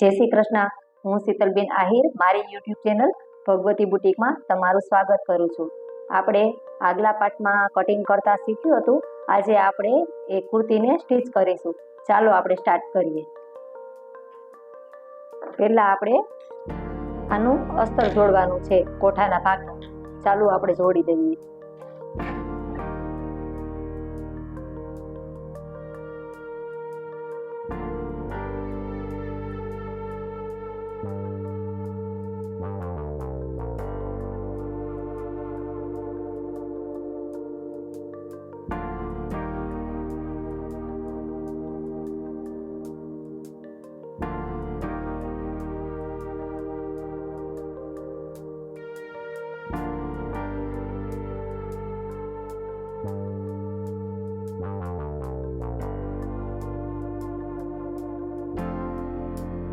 જય શ્રી કૃષ્ણ. હું શીતલબેન આહિર, મારી યુટ્યુબ ચેનલ ભગવતી બુટીકમાં તમારું સ્વાગત કરું છું. આપણે આગલા પાઠમાં કટિંગ કરતા શીખ્યું હતું. આજે આપણે એ કુર્તીને સ્ટીચ કરીશું. ચાલો આપણે સ્ટાર્ટ કરીએ. પહેલા આપણે આનું અસ્તર જોડવાનું છે, કોઠાના ભાગનું. ચાલો આપણે જોડી દઈએ.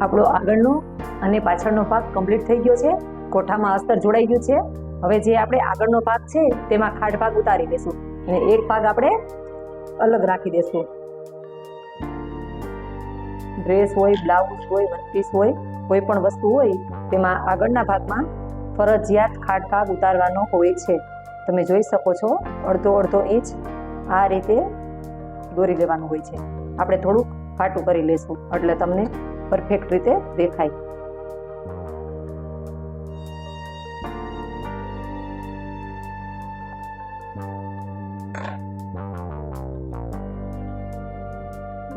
આપણો આગળનો અને પાછળનો ભાગ કમ્પ્લીટ થઈ ગયો છે. કોઠામાં અસ્તર જોડાઈ ગયું છે. હવે જે આપણે આગળનો ભાગ છે, તેમાં ખાડ ભાગ ઉતારી દેશું. અને એક ભાગ આપણે અલગ રાખી દેશું. ડ્રેસ હોય, બ્લાઉઝ હોય વનપીસ હોય, કોઈ પણ વસ્તુ હોય, તેમાં આગળના ભાગમાં ફરજિયાત ખાટ ભાગ ઉતારવાનો હોય છે. તમે જોઈ શકો છો, અડધો અડધો ઇંચ આ રીતે દોરી લેવાનું હોય છે. આપણે થોડુંક ફાટું કરી લેશું. એટલે તમને પરફેક્ટ રીતે દેખાય.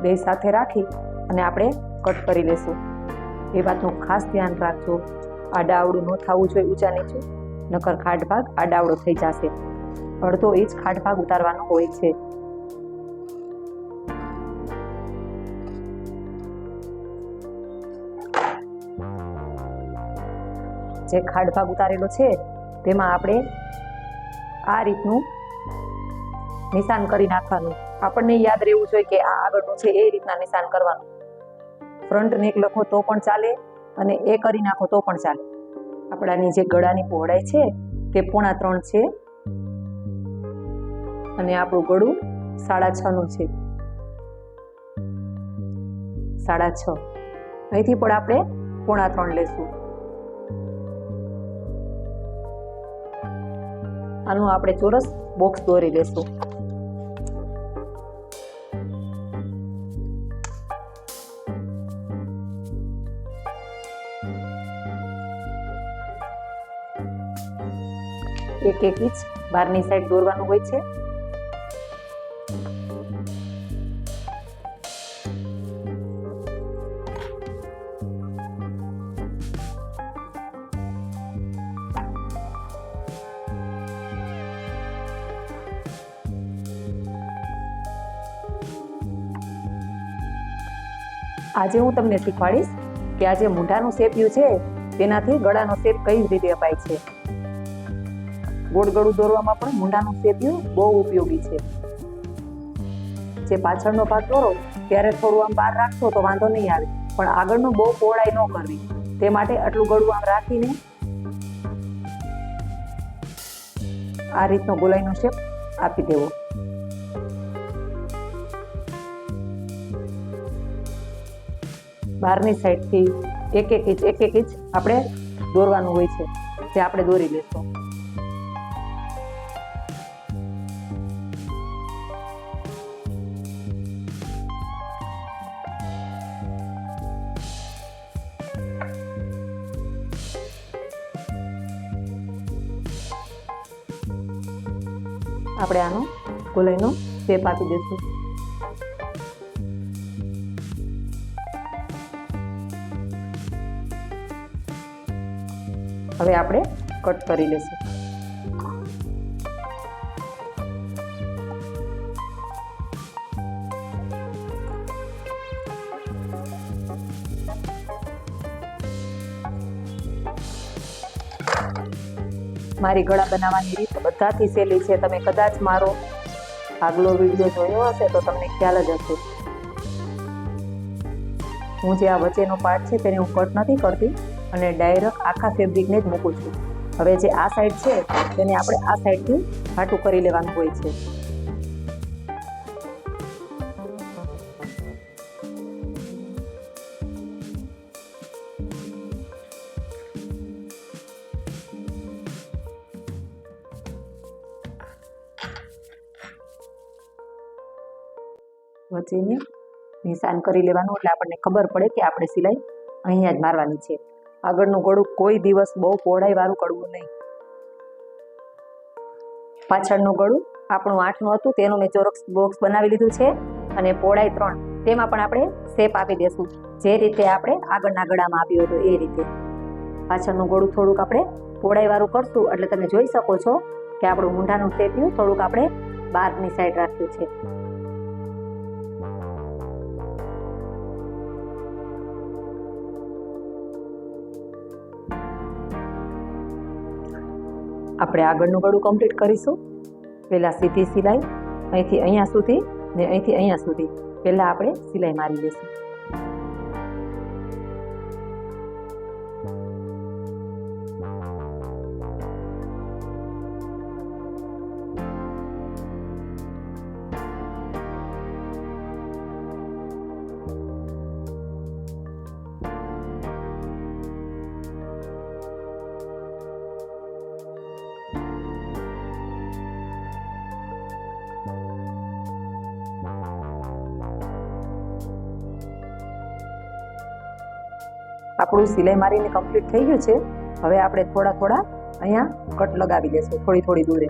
બે સાથે રાખી અને આપણે કટ કરી લેશું. એ વાતનું ખાસ ધ્યાન રાખજો. આડાવડું ન થવું જોઈએ ઊંચા નીચે, નકર ખાડ ભાગ આડાવડો થઈ જશે. અડધો ઇંચ ખાડ ભાગ ઉતારવાનો હોય છે. જે ખાડ ભાગ ઉતારેલો છે, તેમાં આપણે આ રીતનું નિશાન કરી નાખવાનું. આપણને યાદ રહેવું જોઈએ કે આ આગળનું છે એ રીતના નિશાન કરવાનું. ફ્રન્ટ નેક લખો તો પણ ચાલે અને એ કરી નાખો તો પણ ચાલે. આપણાની જે ગળાની પહોળાઈ છે, તે પોણા ત્રણ છે. અને આપણું ગળું સાડા છ નું છે. સાડા છ. અહીંથી પણ આપણે પોણા ત્રણ લેશું. આનું આપણે ચોરસ બોક્સ દોરી લેશું. એક એક ઇંચ બહારની સાઈડ દોરવાનું હોય છે. આજે હું તમને શીખવાડીશ કે આ જે મૂઢાનું શેપિયું છે, તેનાથી ગળાનો શેપ કઈ રીતે અપાય છે. ગોળ ગળું દોરવામાં પણ મૂંઢાનું શેપિયું બહુ ઉપયોગી છે. જે પાછળનો ભાગ દોરો, ત્યારે થોડું આમ બહાર રાખશો તો વાંધો નહીં આવે, પણ આગળનું બહુ પહોળાઈ ન કરવી. તે માટે આટલું ગળું આમ રાખીને આ રીતનો ગોલાઈનો શેપ આપી દેવો. બહારની સાઈડથી એક એક ઇંચ, એક એક ઇંચ આપણે દોરવાનું હોય છે, જે આપણે દોરી લેશું. આપણે આનો ગોલાઈનો શેપ આપી દઈશું હવે આપણે કટ કરી લેશું. મારી ગળા બનાવવાની રીત બધાથી સહેલી છે. તમે કદાચ મારો આગલો વીડિયો જોયો હશે તો તમને ખ્યાલ જ હશે. હું જે આ વચ્ચેનો પાર્ટ છે તેને હું કટ નથી કરતી. અને ડાયરેક આખા ફેબ્રિકને જ મૂકું છું. હવે જે આ સાઈડ છે, તેને આપણે આ સાઈડથી ઘાટું કરી લેવાનું હોય છે. વચ્ચેની નિશાન કરી લેવાનું એટલે આપણને ખબર પડે કે આપણે સિલાઈ અહીંયા જ મારવાની છે. આગળનું ગળું કોઈ દિવસ બહુ પહોળાઈ વાળું કરવું નહીં. પાછળનું ગળું આપણું આઠનું હતું, તેનું મેં ચોરસ બોક્સ બનાવી લીધું છે અને પહોળાઈ ત્રણ, તેમાં પણ આપણે શેપ આપી દેશું. જે રીતે આપણે આગળના ગળામાં આપ્યું હતું એ રીતે. પાછળનું ગળું થોડુંક આપણે પહોળાઈવાળું કરશું, એટલે તમે જોઈ શકો છો કે આપણું મૂંઢાનું શેપ્યું થોડુંક આપણે બહારની સાઈડ રાખ્યું છે. આપણે આગળનું ગળું કમ્પ્લીટ કરીશું. પહેલાં સીધી સિલાઈ, અહીંથી અહીંયા સુધી ને અહીંથી અહીંયા સુધી. પહેલાં આપણે સિલાઈ મારી લઈશું. આપણું સિલાઈ મારીને કમ્પ્લીટ થઈ ગયું છે. હવે આપણે થોડા થોડા અહીંયા કટ લગાવી દેશું, થોડી થોડી દૂરે.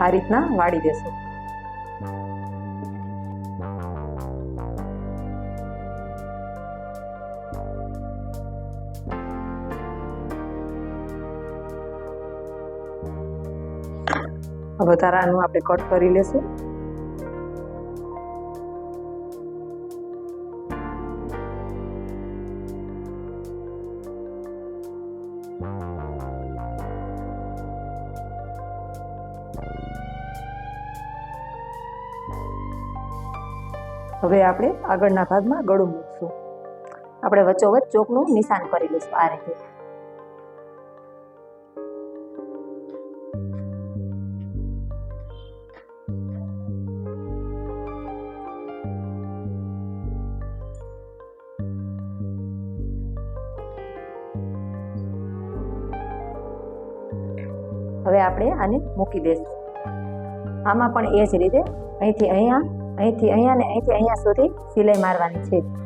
આ રીતના વાળી દેશું. વધારાનું આપણે કટ કરી લેશું. હવે આપણે આગળના ભાગમાં ગળું મૂકશું. આપણે વચ્ચોવચ્ચ ચોકનું નિશાન કરી લઈશું આ રીતે. હવે આપણે આને મૂકી દઈશું. આમાં પણ એ જ રીતે અહીંથી અહીંયા અહીંથી અહીંયા ને અહીંથી અહીંયા સુધી સિલાઈ મારવાની છે.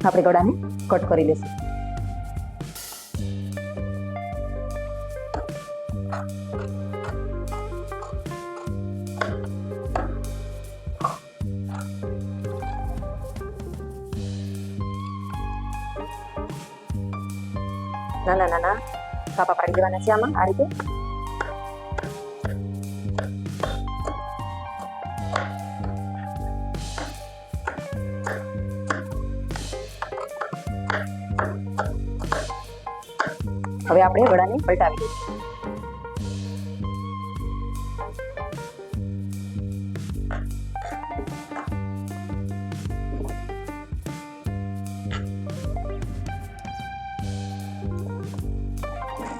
આપણે ગળાને કટ કરી લઈશું નાના નાના કાપા પાડી દેવાના છે આમાં આ રીતે. હવે આપણે વડાને પલટાવી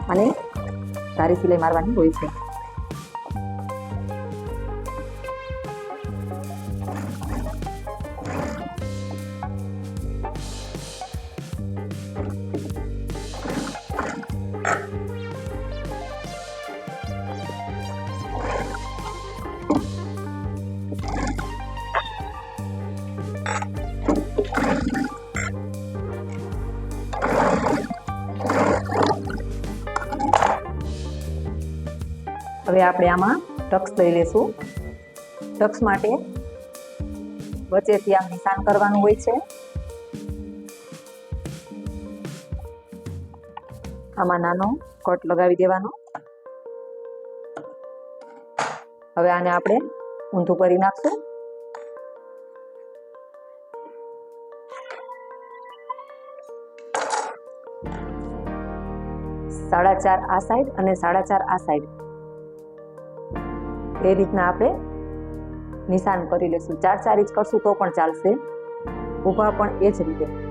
અને સારી સિલાઈ મારવાની હોય છે. હવે આપણે આમાં ટક્સ લઈ લેશું. ટક્સ માટે વચ્ચેથી આમ નિશાન કરવાનું હોય છે. આમાં નાનો કટ લગાવી દેવાનો. હવે આને આપણે ઊંધું કરી નાખશું. સાડા ચાર આ સાઈડ અને સાડા ચાર આ સાઈડ એ રીતના આપણે નિશાન કરી લેશું ચાર ચાર ઇંચ કરશું તો પણ ચાલશે. ઊભા પણ એ જ રીતે.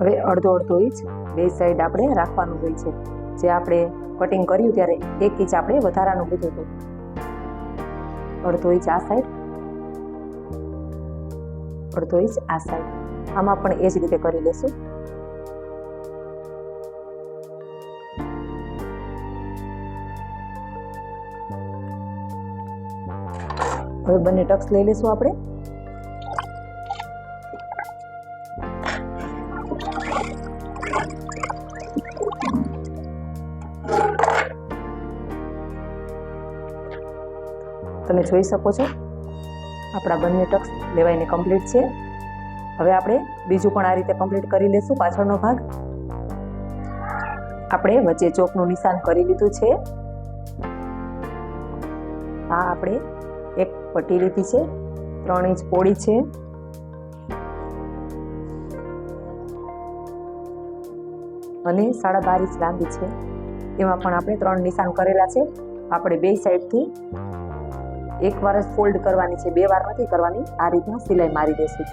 હવે અડધો અડધો ઇંચ બે સાઈડ આપણે રાખવાનું હોય છે. જે આપણે કટિંગ કર્યું ત્યારે એક ઇંચ આપણે વધારાનું લીધું હતું. અડધો ઇંચ આ સાઈડ અડધો ઇંચ આ સાઈડ આમાં પણ એ જ રીતે કરી લેશું. હવે બંને ટક્સ લઈ લેશું આપણે. જોઈ શકો છો. આપણા બંને ટક્સ લેવાઈને કમ્પ્લીટ છે. હવે આપણે બીજું પણ આ રીતે કમ્પ્લીટ કરી લેશું, પાછળનો ભાગ. આપણે વચ્ચે ચોકનું નિશાન કરી લીધું છે. આ આપણે એક પટ્ટી લીધી છે, ત્રણ ઇંચ પોળી છે. અને સાડા બાર ઇંચ લાંબી છે. એમાં પણ આપણે ત્રણ નિશાન કરેલા છે. આપણે બે સાઈડથી એક વાર જ ફોલ્ડ કરવાની છે, બે વાર નથી કરવાની. આ રીતના સિલાઈ મારી દેશું.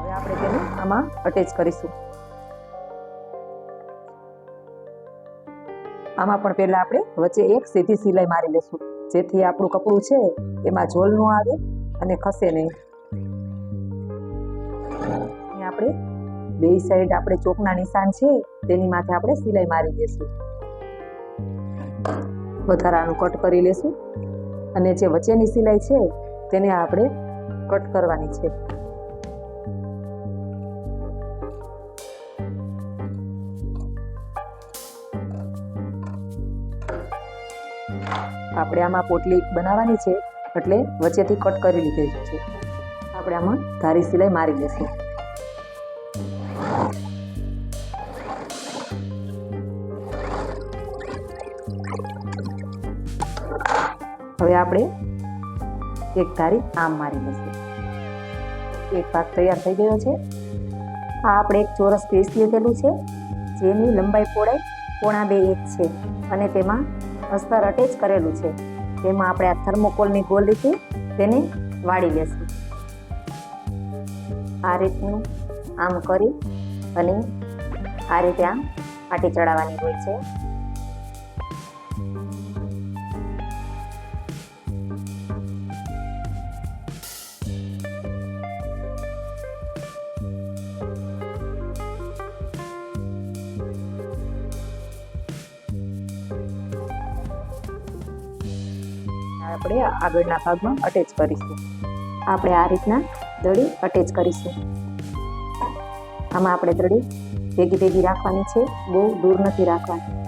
હવે આપણે તેને આમાં અટેચ કરીશું. આમાં પણ પહેલા આપણે વચ્ચે એક સીધી સિલાઈ મારી લેશું. જેથી આપણું કપડું છે, એમાં ઝોલ ન આવે અને ખસે નહીં. આપણે બે સાઈડ આપણે ચોકના નિશાન છે, તેની માથે આપણે સિલાઈ મારી દેશું. વધારાનું કટ કરી લેશું. અને જે વચ્ચેની સિલાઈ છે, તેને આપણે કટ કરવાની છે. આપણે આમાં પોટલી બનાવવાની છે, એટલે વચ્ચેથી કટ કરી લીધેલી છે. આપણે આમાં ધારી સિલાઈ મારી લેશું. આપણે એક ધારી આમ મારી લઈશું એક ભાગ તૈયાર થઈ ગયો છે. આ આપણે એક ચોરસ પીસ લીધેલું છે, જેની લંબાઈ પહોળાઈ પોણા બે એક છે અને તેમાં અસ્તર અટેચ કરેલું છે. તેમાં આપણે આ થર્મોકોલની ગોલીથી તેને વાળી લેશું. આ રીતનું આમ કરી અને આ રીતે આમ આટી ચડાવવાની હોય છે. આગળના ભાગમાં અટેચ કરીશું. આપણે આ રીતના દડી અટેચ કરીશું. આમાં આપણે દડી ભેગી ભેગી રાખવાની છે. બહુ દૂર નથી રાખવાની.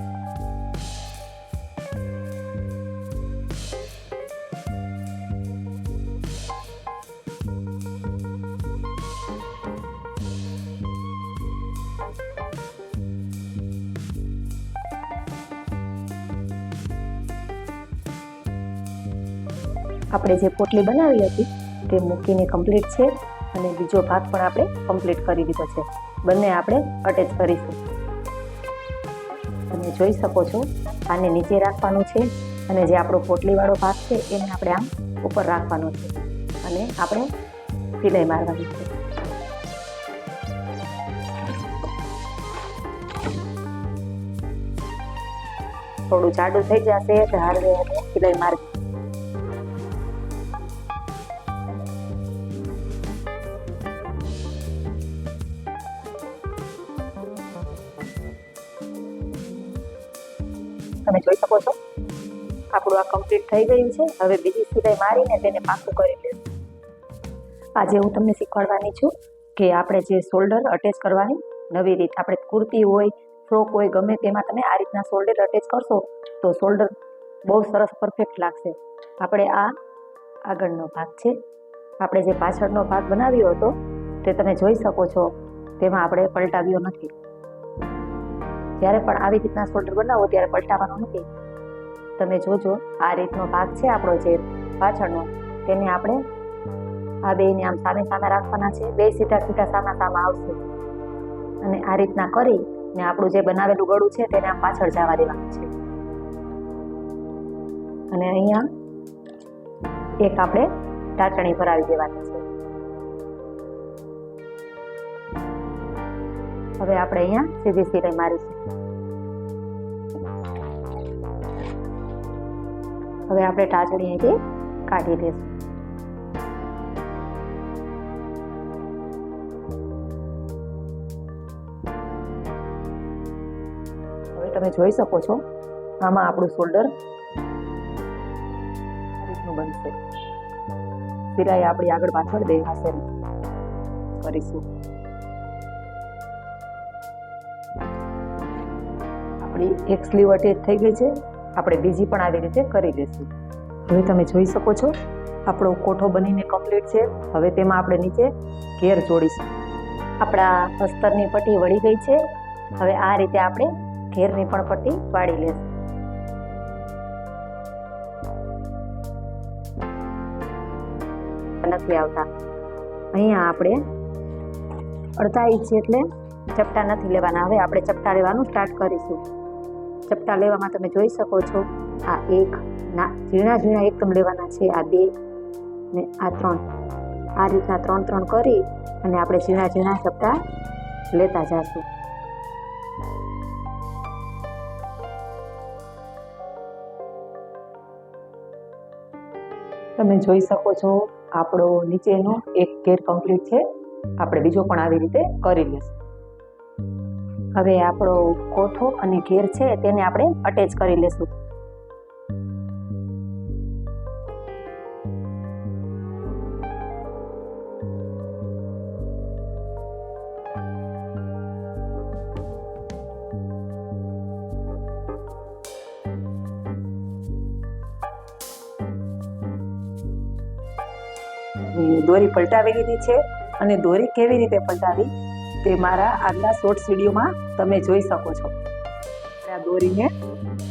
આપણે જે પોટલી બનાવી હતી તે મૂકીને કમ્પ્લીટ છે અને બીજો ભાગ પણ આપણે કમ્પ્લીટ કરી દીધો છે. બંને આપણે અટેચ કરીશું. તમે જોઈ શકો છો, આને નીચે રાખવાનું છે અને જે આપણો પોટલીવાળો ભાગ છે એને આપણે આમ ઉપર રાખવાનો છે અને આપણે સિલાઈ મારવાની છે. થોડું જાડું થઈ જશે એટલે હળવે સિલાઈ મારવી આપણું આ કમ્પ્લીટ થઈ ગયું છે. હવે બીજી સિલાઈ મારીને તેને પાકું કરી લેશું આજે હું તમને શીખવાડવાની છું કે આપણે જે શોલ્ડર અટેચ કરવાની, નવી રીત, આપણે કુર્તી હોય ફ્રોક હોય, ગમે તેમાં તમે આ રીતના શોલ્ડર અટેચ કરશો, તો શોલ્ડર બહુ સરસ પરફેક્ટ લાગશે. આપણે આ આગળનો ભાગ છે. આપણે જે પાછળનો ભાગ બનાવ્યો હતો, તે તમે જોઈ શકો છો. તેમાં આપણે પલટાવ્યો નથી. જ્યારે પણ આવી રીતના શોલ્ડર બનાવો, ત્યારે પલટાવવાનો નથી. તમે જોજો, આ રીતનો ભાગ છે આપણો જે પાછળનો. તેને આપણે આ બેને આમ સામે સામે રાખવાના છે. બે સીધા સીધા સામા સામા આવશે. અને આ રીતના કરી ને આપણું જે બનાવેલું ગળું છે તેને આમ પાછળ જવા દેવાનું છે. અને અહીંયા એક આપણે ટાચણી ભરાવી દેવાની છે. હવે આપણે અહીંયા સીધી સિલાઈ મારીશું. હવે આપણે ટાચડી અહીંથી કાઢી દઈશું. હવે તમે જોઈ શકો છો, આમાં આપણું શોલ્ડર બનશે. સિલાઈ આપણી આગળ પાછળ દેખાશે કરીશું. આપણી એક સ્લીવ અટેચ થઈ ગઈ છે. આપણે બીજી પણ આવી રીતે કરી દઈશું. હવે તમે જોઈ શકો છો, આપણો કોઠો બનીને કમ્પ્લીટ છે. હવે તેમાં આપણે નીચે ઘેર જોડીશું. આપણા અસ્તરની પટ્ટી વળી ગઈ છે. હવે આ રીતે આપણે ઘેરની પણ પટ્ટી વાળી લેશું. નથી આવતા. અહીંયા આપણે અડધા ઇંચ એટલે ચપટા નથી લેવાના. હવે આપણે ચપટા લેવાનું સ્ટાર્ટ કરીશું. ચપટા લેવામાં તમે જોઈ શકો છો. આ એક, ના, ઝીણા ઝીણા એકદમ લેવાના છે. આ બે ને આ ત્રણ. આ રીતના ત્રણ ત્રણ કરી અને આપણે ઝીણા ઝીણા ચપટા લેતા જશું. તમે જોઈ શકો છો આપણો નીચેનો એક ઘેર કમ્પ્લીટ છે. આપણે બીજો પણ આવી રીતે કરી લઈશું. હવે આપણો કોઠો અને ઘેર છે તેને આપણે અટેચ કરી લેશું. દોરી પલટાવી લીધી છે અને દોરી કેવી રીતે પલટાવી? તે મારા આગલા શોર્ટ્સ વિડીયોમાં તમે જોઈ શકો છો. આ દોરીને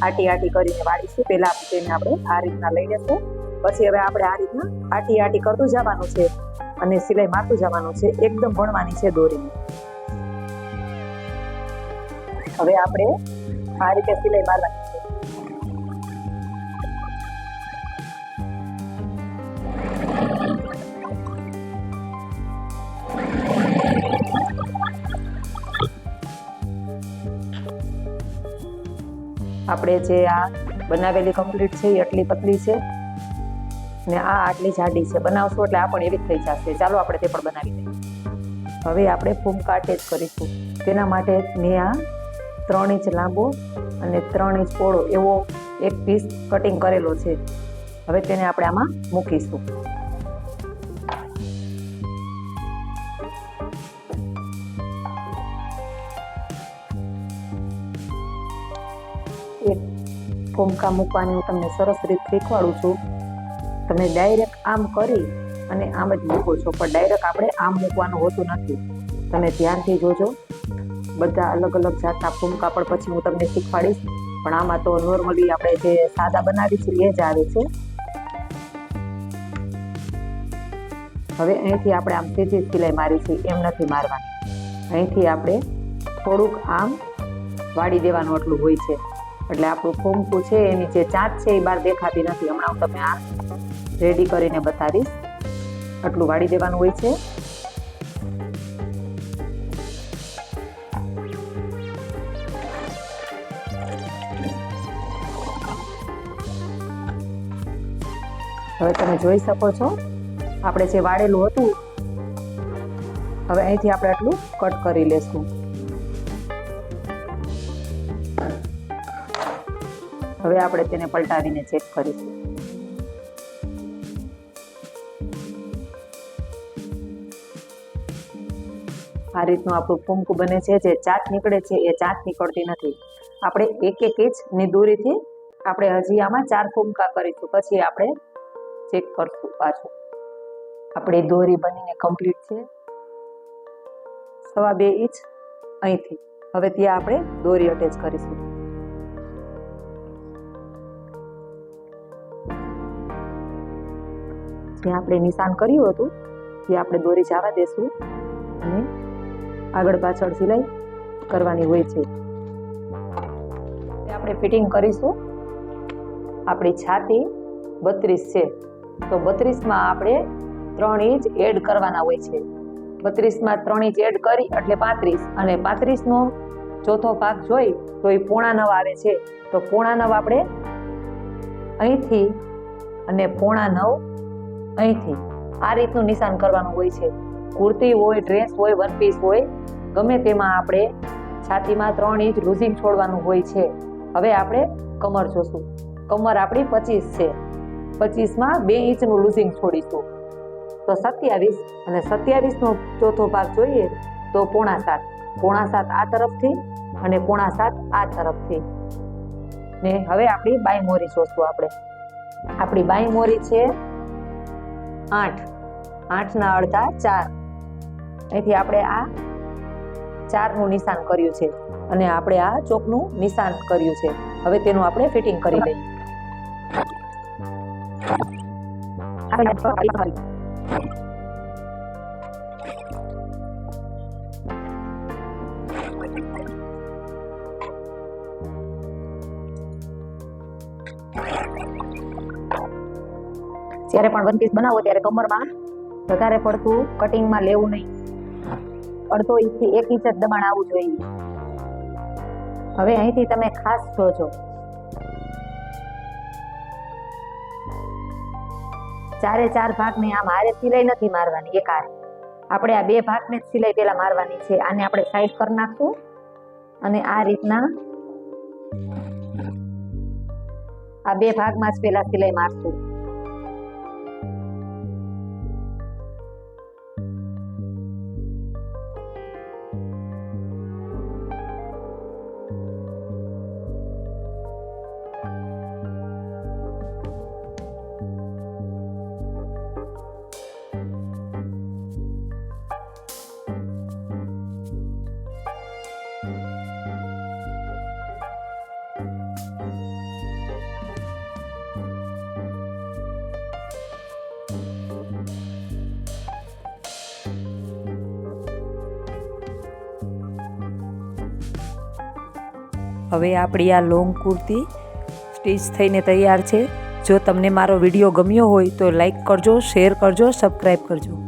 આટી આટી કરીને વાળીશું. પહેલા તેને આપણે આ રીતના લઈ લેશું. પછી હવે આપણે આ રીતના આટી આટી કરતું જવાનું છે અને સિલાઈ મારતું જવાનું છે. એકદમ ભણવાની છે દોરીને. હવે આપણે આ રીતે સિલાઈ મારવાની આપણે જે આ બનાવેલી કમ્પ્લીટ છે, એ આટલી પતલી છે ને આ આટલી જાડી છે. બનાવશું એટલે આ પણ એવી જ થઈ જશે. ચાલો આપણે તે પણ બનાવી દઈએ હવે આપણે ફૂમ કાટે જ કરીશું. તેના માટે મેં આ ત્રણ ઇંચ લાંબો અને ત્રણ ઇંચ પહોળો એવો એક પીસ કટિંગ કરેલો છે. હવે તેને આપણે આમાં મૂકીશું. ફોમકા મૂકવાની હું તમને સરસ રીત શીખવાડું છું. તમે ડાયરેક્ટ આમ કરી અને આમ જ મૂકો છો, પણ ડાયરેક્ટ આપણે આમ મૂકવાનું હોતું નથી. તમે ધ્યાનથી જોજો. બધા અલગ અલગ જાતના ફૂમકા પણ પછી હું તમને શીખવાડીશ. પણ આમાં તો નોર્મલી આપણે જે સાદા બનાવી છીએ એ જ આવે છે. હવે અહીંથી આપણે આમ સીધી સિલાઈ મારી છે, એમ નથી મારવાની. અહીંથી આપણે થોડુંક આમ વાળી દેવાનું આટલું હોય છે. એટલે આપણું ફૂમકું છે, એની જે ચાંચ છે, એ બહાર દેખાતી નથી હમણાં. હું તમને આ રેડી કરીને બતાવીશ. આટલું વાળી દેવાનું હોય છે. હવે તમે જોઈ શકો છો, આપણે જે વાળેલું હતું, હવે અહીંથી આપણે આટલું કટ કરી લેશું. હવે આપણે તેને પલટાવીને ચેક કરીશું. આ રીતનું આપણું ફૂમકું બને છે, જે ચાટ નીકળે છે, એ ચાટ નીકળતી નથી. આપણે એક એક ઇંચની દૂરીથી આપણે હજી આમાં ચાર કુંકા કરીશું, પછી આપણે ચેક કરશું પાછું. આપણી દોરી બનીને કમ્પ્લીટ છે. સવા બે ઇંચ અહીંથી. હવે ત્યાં આપણે દોરી અટેચ કરીશું. જ્યાં આપણે નિશાન કર્યું હતું ત્યાં આપણે દોરી જવા દેશું અને આગળ પાછળ સિલાઈ કરવાની હોય છે. આપણે ફિટિંગ કરીશું. આપણી છાતી બત્રીસ છે. તો બત્રીસમાં આપણે ત્રણ ઇંચ એડ કરવાના હોય છે. બત્રીસમાં ત્રણ ઇંચ એડ કરી એટલે પાંત્રીસ. અને પાંત્રીસનો ચોથો ભાગ જોઈ તો એ પોણા નવ આવે છે. તો પોણા નવ આપણે અહીંથી અને પોણા નવ અહીંથી. આ રીતનું નિશાન કરવાનું હોય છે. કુર્તી હોય ડ્રેસ હોય વન હોય, ગમે તેમાં આપણે છાતીમાં ત્રણ ઇંચ લૂઝિંગ છોડવાનું હોય છે. હવે આપણે કમર જોશું. કમર આપણી પચીસ છે. પચીસમાં બે ઇંચનું લૂઝિંગ છોડીશું. તો સત્યાવીસ અને સત્યાવીસનો ચોથો ભાગ જોઈએ તો પોણા સાત. પોણા સાત આ તરફથી અને પોણા સાત આ તરફથી. ને હવે આપણી બાય મોરી જોશું આપણે. આપણી બાય મોરી છે આઠ. આઠના અડધા ચાર. અહીંથી આપણે આ ચારનું નિશાન કર્યું છે અને આપણે આ ચોકનું નિશાન કર્યું છે. હવે તેનું આપણે ફિટિંગ કરી લઈએ. જ્યારે પણ વન પીસ બનાવો ત્યારે કમરમાં વધારે પડતું કટિંગમાં લેવું નહીં. અડધો ઇંચથી એક ઇંચ જ દબાણ આવવું જોઈએ. હવે અહીંથી તમે ખાસ જોજો. ચારે ચાર ભાગને આમ હારે સિલાઈ નથી મારવાની, એક હારે. આપણે આ બે ભાગને જ સિલાઈ પહેલાં મારવાની છે, આને આપણે સાઈડ કરી નાખશું અને આ રીતના આ બે ભાગમાં જ પહેલાં સિલાઈ મારશું. હવે આપણી આ લોંગ કુર્તી સ્ટીચ થઈને તૈયાર છે. જો તમને મારો વીડિયો ગમ્યો હોય તો લાઈક કરજો, શેર કરજો, સબસ્ક્રાઈબ કરજો.